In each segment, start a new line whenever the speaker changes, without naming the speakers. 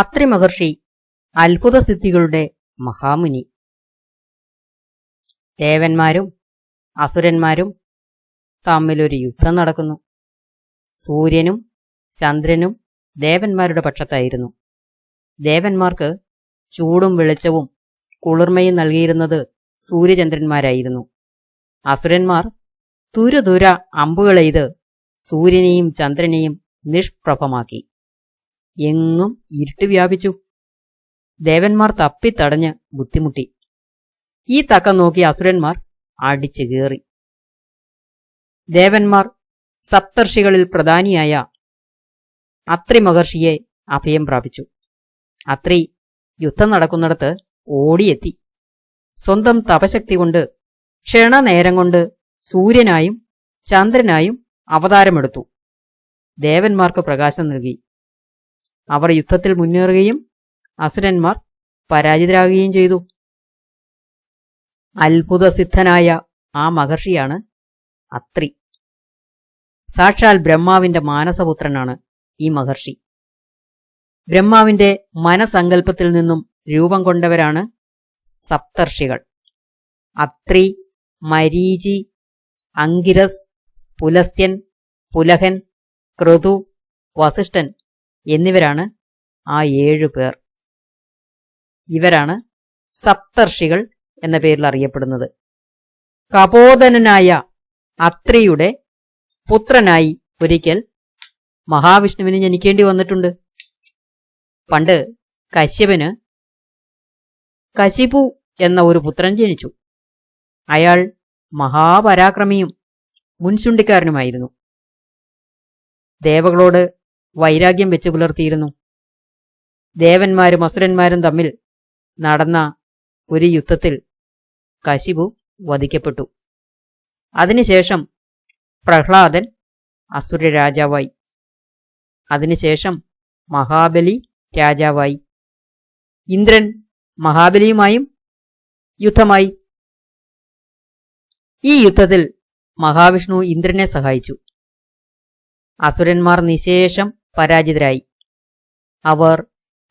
അത്രി മഹർഷി അത്ഭുത സിദ്ധികളുടെ മഹാമുനി. ദേവന്മാരും അസുരന്മാരും തമ്മിലൊരു യുദ്ധം നടക്കുന്നു. സൂര്യനും ചന്ദ്രനും ദേവന്മാരുടെ പക്ഷത്തായിരുന്നു. ദേവന്മാർക്ക് ചൂടും വെളിച്ചവും കുളിർമയും നൽകിയിരുന്നത് സൂര്യചന്ദ്രന്മാരായിരുന്നു. അസുരന്മാർ തുരുതുര അമ്പുകളെയ്ത് സൂര്യനെയും ചന്ദ്രനെയും നിഷ്പ്രഭമാക്കി. എങ്ങും ഇരുട്ട് വ്യാപിച്ചു. ദേവന്മാർ തപ്പിത്തടഞ്ഞ് ബുദ്ധിമുട്ടി. ഈ തക്കം നോക്കി അസുരന്മാർ അടിച്ചു കയറി ദേവന്മാർ സപ്തർഷികളിൽ പ്രധാനിയായ അത്രി മഹർഷിയെ അഭയം പ്രാപിച്ചു. അത്രി യുദ്ധം നടക്കുന്നിടത്ത് ഓടിയെത്തി. സ്വന്തം തപശക്തി കൊണ്ട് ക്ഷണനേരം കൊണ്ട് സൂര്യനായും ചന്ദ്രനായും അവതാരമെടുത്തു. ദേവന്മാർക്ക് പ്രകാശം നൽകി. അവർ യുദ്ധത്തിൽ മുന്നേറുകയും അസുരന്മാർ പരാജിതരാകുകയും ചെയ്തു. അത്ഭുതസിദ്ധനായ ആ മഹർഷിയാണ് അത്രി. സാക്ഷാൽ ബ്രഹ്മാവിന്റെ മാനസപുത്രനാണ് ഈ മഹർഷി. ബ്രഹ്മാവിന്റെ മനസങ്കല്പത്തിൽ നിന്നും രൂപം കൊണ്ടവരാണ് സപ്തർഷികൾ. അത്രി മരീചി അങ്കിരസ് പുലസ്ത്യൻ പുലഹൻ ക്രതു വസിഷ്ഠൻ എന്നിവരാണ് ആ ഏഴു പേർ. ഇവരാണ് സപ്തർഷികൾ എന്ന പേരിൽ അറിയപ്പെടുന്നത്. കപോധനനായ അത്രിയുടെ പുത്രനായി ഒരിക്കൽ മഹാവിഷ്ണുവിന് ജനിക്കേണ്ടി വന്നിട്ടുണ്ട്. പണ്ട് കശ്യപന് കശിപു എന്ന ഒരു പുത്രൻ ജനിച്ചു. അയാൾ മഹാപരാക്രമിയും മുൻചുണ്ടിക്കാരനുമായിരുന്നു. ദേവകളോട് വൈരാഗ്യം വെച്ചു പുലർത്തിയിരുന്നു. ദേവന്മാരും അസുരന്മാരും തമ്മിൽ നടന്ന ഒരു യുദ്ധത്തിൽ കശിപു വധിക്കപ്പെട്ടു. അതിനുശേഷം പ്രഹ്ലാദൻ അസുര രാജാവായി. അതിനുശേഷം മഹാബലി രാജാവായി. ഇന്ദ്രൻ മഹാബലിയുമായും യുദ്ധമായി. ഈ യുദ്ധത്തിൽ മഹാവിഷ്ണു ഇന്ദ്രനെ സഹായിച്ചു. അസുരന്മാർ നിശേഷം പരാജിതരായി. അവർ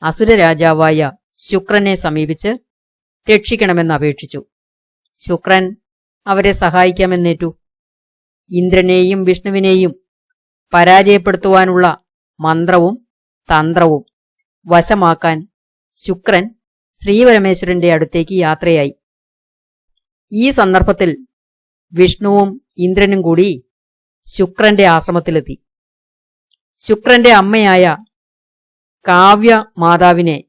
അസുരരാജാവായ ശുക്രനെ സമീപിച്ച് രക്ഷിക്കണമെന്ന് അപേക്ഷിച്ചു. ശുക്രൻ അവരെ സഹായിക്കാമെന്നേറ്റു. ഇന്ദ്രനെയും വിഷ്ണുവിനെയും പരാജയപ്പെടുത്തുവാനുള്ള മന്ത്രവും തന്ത്രവും വശമാക്കാൻ ശുക്രൻ ശ്രീപരമേശ്വരന്റെ അടുത്തേക്ക് യാത്രയായി. ഈ സന്ദർഭത്തിൽ വിഷ്ണുവും ഇന്ദ്രനും കൂടി ശുക്രന്റെ ആശ്രമത്തിലെത്തി. ശുക്രന്റെ അമ്മയായ കാവ്യ മാതാവിനെ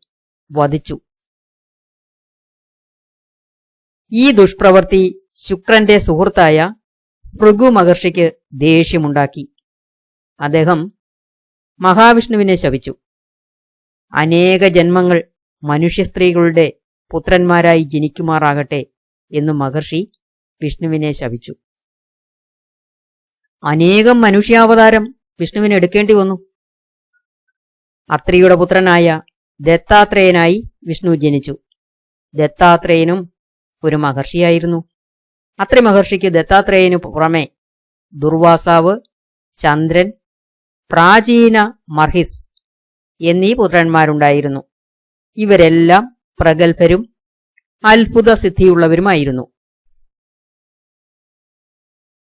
വധിച്ചു. ഈ ദുഷ്പ്രവൃത്തി ശുക്രന്റെ സുഹൃത്തായ ഭൃഗു മഹർഷിക്ക് ദേഷ്യമുണ്ടാക്കി. അദ്ദേഹം മഹാവിഷ്ണുവിനെ ശപിച്ചു. അനേക ജന്മങ്ങൾ മനുഷ്യ സ്ത്രീകളുടെ പുത്രന്മാരായി ജനിക്കുമാറാകട്ടെ എന്നു മഹർഷി വിഷ്ണുവിനെ ശപിച്ചു. അനേകം മനുഷ്യാവതാരം വിഷ്ണുവിന് എടുക്കേണ്ടി വന്നു. അത്രിയുടെ പുത്രനായ ദത്താത്രേയനായി വിഷ്ണു ജനിച്ചു. ദത്താത്രേയനും ഒരു മഹർഷിയായിരുന്നു. അത്രി മഹർഷിക്ക് ദത്താത്രേയനു പുറമെ ദുർവാസാവ് ചന്ദ്രൻ പ്രാചീന മർഹിസ് എന്നീ പുത്രന്മാരുണ്ടായിരുന്നു. ഇവരെല്ലാം പ്രഗത്ഭരും അത്ഭുത സിദ്ധിയുള്ളവരുമായിരുന്നു